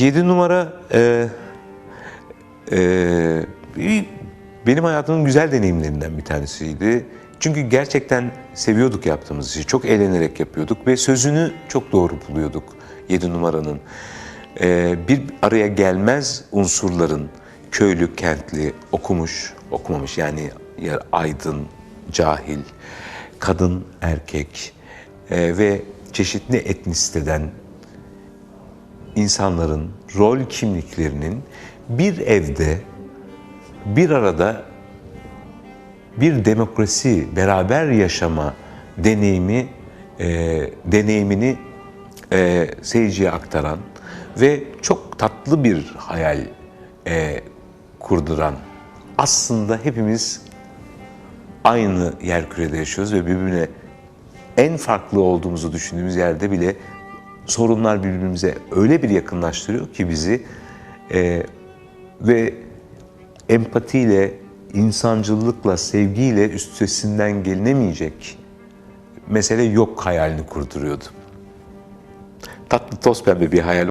7 numara e, e, benim hayatımın güzel deneyimlerinden bir tanesiydi. Çünkü gerçekten seviyorduk yaptığımız işi. Çok eğlenerek yapıyorduk ve sözünü çok doğru buluyorduk 7 numaranın. E, bir araya gelmez unsurların köylü, kentli, okumuş, okumamış yani ya aydın, cahil, kadın, erkek e, ve çeşitli etnisiteden insanların rol kimliklerinin bir evde bir arada bir demokrasi, beraber yaşama deneyimi e, deneyimini e, seyirciye aktaran ve çok tatlı bir hayal e, kurduran. Aslında hepimiz aynı yer kürede yaşıyoruz ve birbirine en farklı olduğumuzu düşündüğümüz yerde bile sorunlar birbirimize öyle bir yakınlaştırıyor ki bizi e, ve empatiyle, insancılıkla, sevgiyle üstesinden gelinemeyecek mesele yok hayalini kurduruyordu. Tatlı toz pembe bir hayal